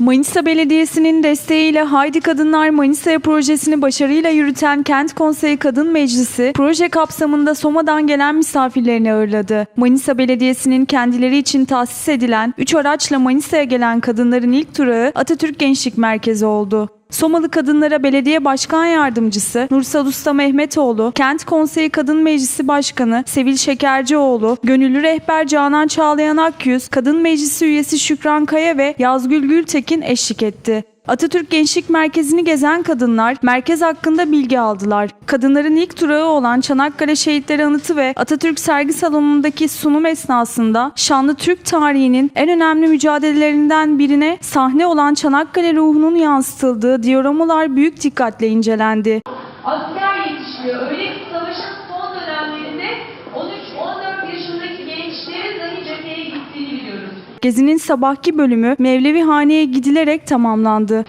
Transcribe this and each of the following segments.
Manisa Belediyesi'nin desteğiyle Haydi Kadınlar Manisa'ya projesini başarıyla yürüten Kent Konseyi Kadın Meclisi, proje kapsamında Soma'dan gelen misafirlerini ağırladı. Manisa Belediyesi'nin kendileri için tahsis edilen 3 araçla Manisa'ya gelen kadınların ilk durağı Atatürk Gençlik Merkezi oldu. Somalı Kadınlara Belediye Başkan Yardımcısı Nursal Usta Mehmetoğlu, Kent Konseyi Kadın Meclisi Başkanı Sevil Şekercioğlu, Gönüllü Rehber Canan Çağlayan Akyüz, Kadın Meclisi üyesi Şükran Kaya ve Yazgül Gültekin eşlik etti. Atatürk Gençlik Merkezi'ni gezen kadınlar merkez hakkında bilgi aldılar. Kadınların ilk durağı olan Çanakkale Şehitleri Anıtı ve Atatürk Sergi Salonu'ndaki sunum esnasında şanlı Türk tarihinin en önemli mücadelelerinden birine sahne olan Çanakkale ruhunun yansıtıldığı dioramalar büyük dikkatle incelendi. Gezinin sabahki bölümü Mevlevi Hane'ye gidilerek tamamlandı.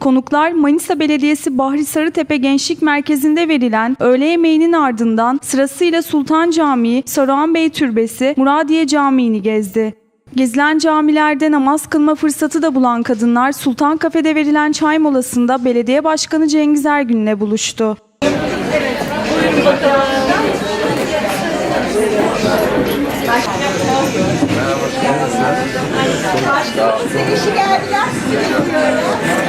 Konuklar Manisa Belediyesi Bahri Sarıtepe Gençlik Merkezi'nde verilen öğle yemeğinin ardından sırasıyla Sultan Camii, Saruhan Bey Türbesi, Muradiye Camii'ni gezdi. Gezilen camilerde namaz kılma fırsatı da bulan kadınlar Sultan Kafe'de verilen çay molasında Belediye Başkanı Cengiz Ergün'le buluştu. Sevişi geldiler sizi bekliyorum.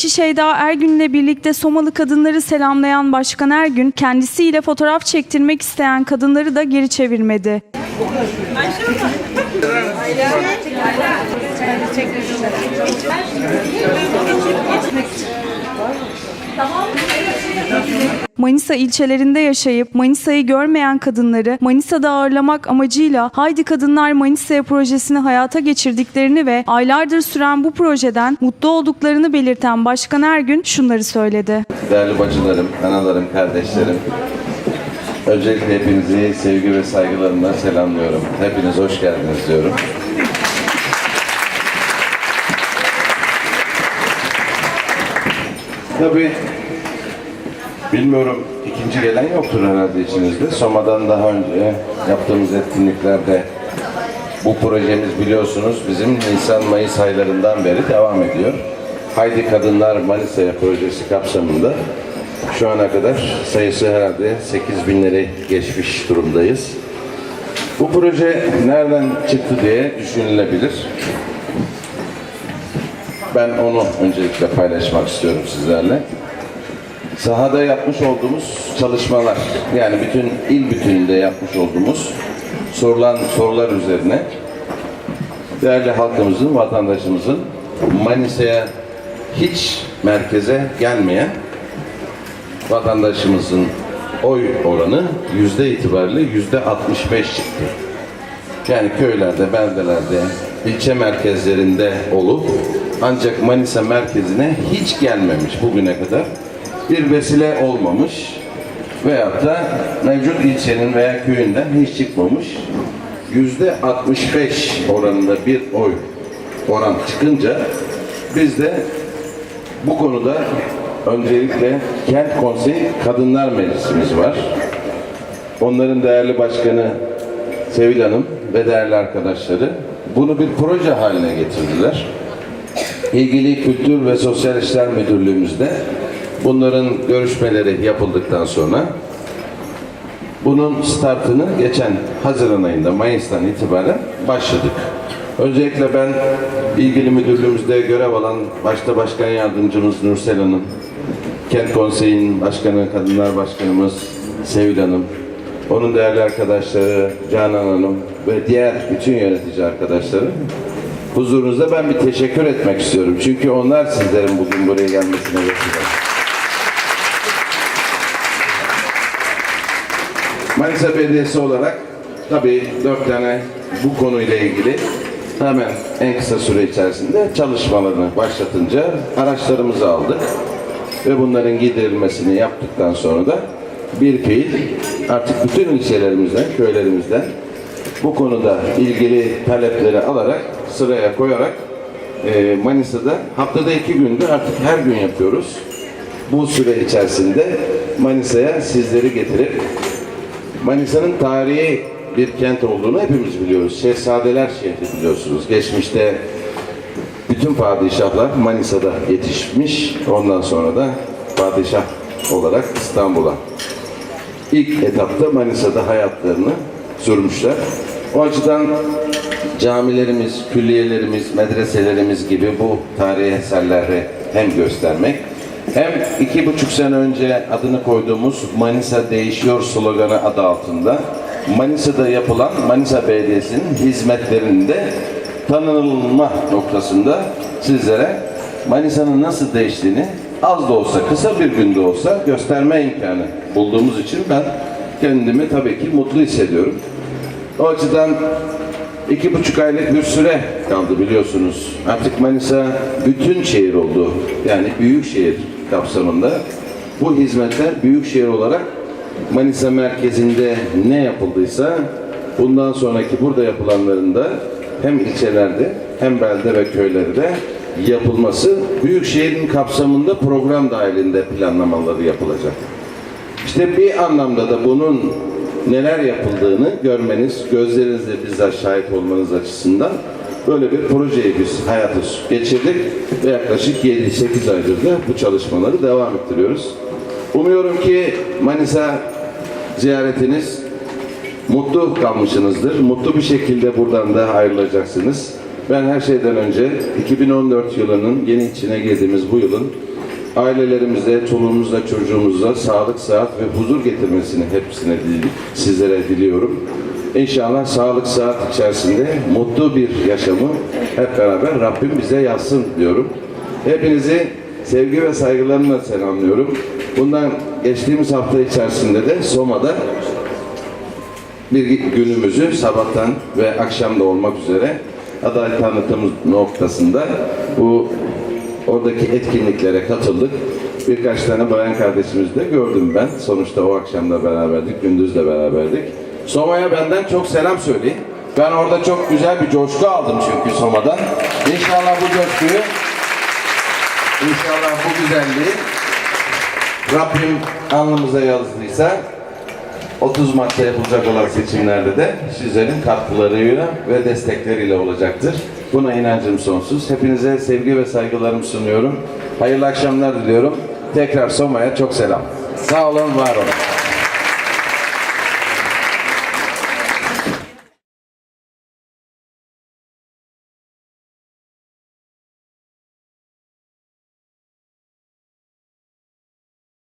Eşi Şeyda Ergün'le birlikte Somalı kadınları selamlayan Başkan Ergün, kendisiyle fotoğraf çektirmek isteyen kadınları da geri çevirmedi. Manisa ilçelerinde yaşayıp Manisa'yı görmeyen kadınları Manisa'da ağırlamak amacıyla Haydi Kadınlar Manisa'ya projesini hayata geçirdiklerini ve aylardır süren bu projeden mutlu olduklarını belirten Başkan Ergün şunları söyledi. Değerli bacılarım, analarım, kardeşlerim. Öncelikle hepinizi sevgi ve saygılarımla selamlıyorum. Hepiniz hoş geldiniz diyorum. Tabii bilmiyorum ikinci gelen yoktur herhalde içinizde. Soma'dan daha önce yaptığımız etkinliklerde bu projemiz biliyorsunuz bizim Nisan-Mayıs aylarından beri devam ediyor. Haydi Kadınlar Manisa'ya projesi kapsamında şu ana kadar sayısı herhalde 8 binleri geçmiş durumdayız. Bu proje nereden çıktı diye düşünülebilir. Ben onu öncelikle paylaşmak istiyorum sizlerle. Sahada yapmış olduğumuz çalışmalar, yani bütün il bütününde yapmış olduğumuz sorulan sorular üzerine değerli halkımızın, vatandaşımızın Manisa'ya hiç merkeze gelmeyen vatandaşımızın oy oranı yüzde itibariyle yüzde 65 çıktı. Yani köylerde, beldelerde, ilçe merkezlerinde olup ancak Manisa merkezine hiç gelmemiş bugüne kadar bir vesile olmamış veyahut da mevcut ilçenin veya köyünden hiç çıkmamış yüzde 65 oranında bir oy oran çıkınca biz de bu konuda öncelikle Kent Konseyi Kadınlar Meclisimiz var. Onların değerli başkanı Sevil Hanım ve değerli arkadaşları bunu bir proje haline getirdiler. İlgili Kültür ve Sosyal İşler Müdürlüğümüzde bunların görüşmeleri yapıldıktan sonra bunun startını geçen Haziran ayında, Mayıs'tan itibaren başladık. Öncelikle ben ilgili müdürlüğümüzde görev alan başta başkan yardımcımız Nursel Hanım, Kent Konseyi'nin başkanı, kadınlar başkanımız Sevil Hanım, onun değerli arkadaşları Canan Hanım ve diğer bütün yönetici arkadaşları huzurunuzda ben bir teşekkür etmek istiyorum. Çünkü onlar sizlerin bugün buraya gelmesine vesile. Manisa Belediyesi olarak tabii dört tane bu konuyla ilgili hemen en kısa süre içerisinde çalışmalarını başlatınca araçlarımızı aldık ve bunların giderilmesini yaptıktan sonra da bir fiil artık bütün ilçelerimizden, köylerimizden bu konuda ilgili talepleri alarak sıraya koyarak e, Manisa'da haftada iki günde artık her gün yapıyoruz. Bu süre içerisinde Manisa'ya sizleri getirip Manisa'nın tarihi bir kent olduğunu hepimiz biliyoruz. Şehzadeler şehri biliyorsunuz. Geçmişte bütün padişahlar Manisa'da yetişmiş. Ondan sonra da padişah olarak İstanbul'a ilk etapta Manisa'da hayatlarını sürmüşler. O açıdan camilerimiz, külliyelerimiz, medreselerimiz gibi bu tarihi eserleri hem göstermek hem iki buçuk sene önce adını koyduğumuz Manisa Değişiyor sloganı adı altında Manisa'da yapılan Manisa Belediyesi'nin hizmetlerinde tanınılma noktasında sizlere Manisa'nın nasıl değiştiğini az da olsa, kısa bir günde olsa gösterme imkanı bulduğumuz için ben kendimi tabii ki mutlu hissediyorum. O açıdan iki buçuk aylık bir süre kaldı biliyorsunuz. Artık Manisa bütün şehir oldu. Yani büyük şehir kapsamında. Bu hizmetler büyük şehir olarak Manisa merkezinde ne yapıldıysa bundan sonraki burada yapılanların da hem ilçelerde hem belde ve köylerde yapılması büyük şehrin kapsamında program dahilinde planlamaları yapılacak. İşte bir anlamda da bunun neler yapıldığını görmeniz, gözlerinizle bizzat şahit olmanız açısından böyle bir projeyi biz hayata geçirdik ve yaklaşık 7-8 aydır da bu çalışmaları devam ettiriyoruz. Umuyorum ki Manisa ziyaretiniz mutlu kalmışsınızdır. Mutlu bir şekilde buradan da ayrılacaksınız. Ben her şeyden önce 2014 yılının yeni içine girdiğimiz bu yılın ailelerimize, çoluğumuzla, çocuğumuza sağlık, sıhhat ve huzur getirmesini hepsine sizlere diliyorum. İnşallah sağlık, sıhhat içerisinde mutlu bir yaşamı hep beraber Rabbim bize yazsın diyorum. Hepinizi sevgi ve saygılarımla selamlıyorum. Bundan geçtiğimiz hafta içerisinde de Soma'da bir günümüzü sabahtan ve akşamda olmak üzere aday tanıtım noktasında bu oradaki etkinliklere katıldık. Birkaç tane bayan kardeşimizi de gördüm ben. Sonuçta o akşam da beraberdik, gündüz de beraberdik. Soma'ya benden çok selam söyleyin. Ben orada çok güzel bir coşku aldım çünkü Soma'dan. İnşallah bu coşkuyu, inşallah bu güzelliği Rabbim alnımıza yazdıysa 30 Mart'ta yapılacak olan seçimlerde de sizlerin katkılarıyla ve destekleriyle olacaktır. Buna inancım sonsuz. Hepinize sevgi ve saygılarımı sunuyorum. Hayırlı akşamlar diliyorum. Tekrar Soma'ya çok selam. Sağ olun, var olun.